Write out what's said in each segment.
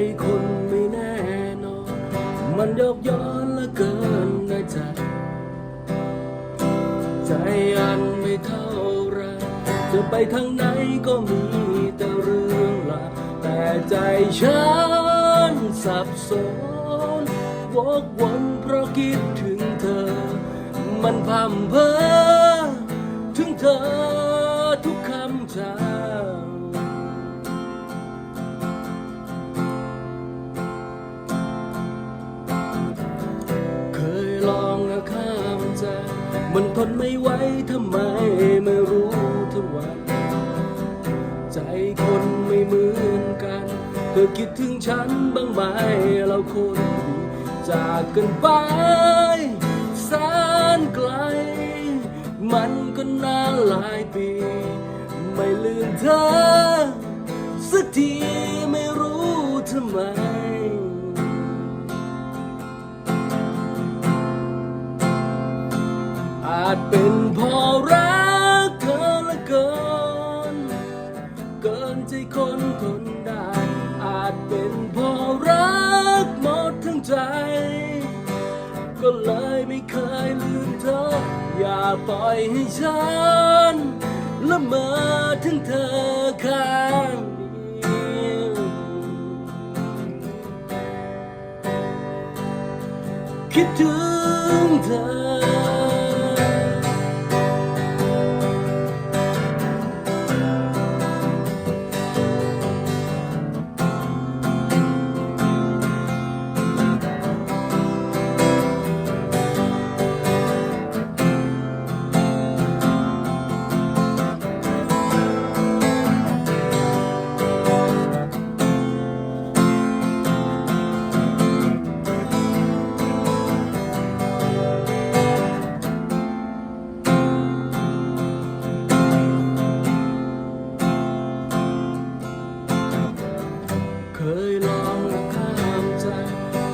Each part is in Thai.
ใจคนไม่แน่นอน มันยกย้อนละเกินในใจใจอันไม่เท่าไรจะไปทางไหนก็มีแต่เรื่องละแต่ใจฉันสับสนวกวนเพราะคิดถึงเธอ มันพัมเพอถึงเธอทุกคำใจ มันทนไม่ไหวทำไมไม่รู้ทั้งวัน ใจคนไม่เหมือนกัน เธอคิดถึงฉันบ้างไหมเราคนดีจากกันไปแสนไกล มันก็นานหลายปี ไม่ลืมเธอสักที จเป็นเพอรักเธอเหละเกิน เกินใจคนทนได้ อาจเป็นเพอรักหมดทั้งใจ ก็เลยไม่เคยลืมเธอ อย่าปล่อยให้ฉันละเมอถึงเธอข้างเดียวคิดถึงเธอ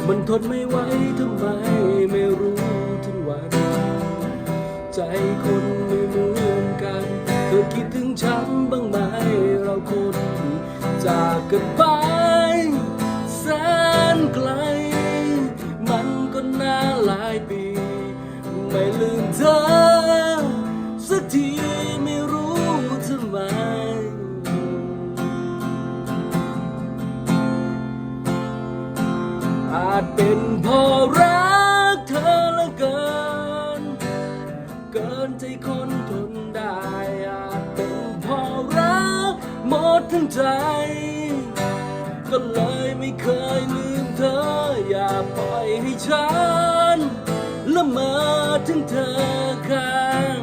มันทนไม่ไหวทำไมไม่รู้ถึงวัน ใจคนไม่เหมือนกัน เธอคิดถึงฉันบ้างไหมเราคนจากกันไป อาจเป็นเพอรักเธอเหละเกิน เกินใจคนทนได้ อาจเป็นเพอรักหมดทั้งใจ ก็เลยไม่เคยลืมเธอ อย่าปล่อยให้ฉันละเมอถึงเธอข้าง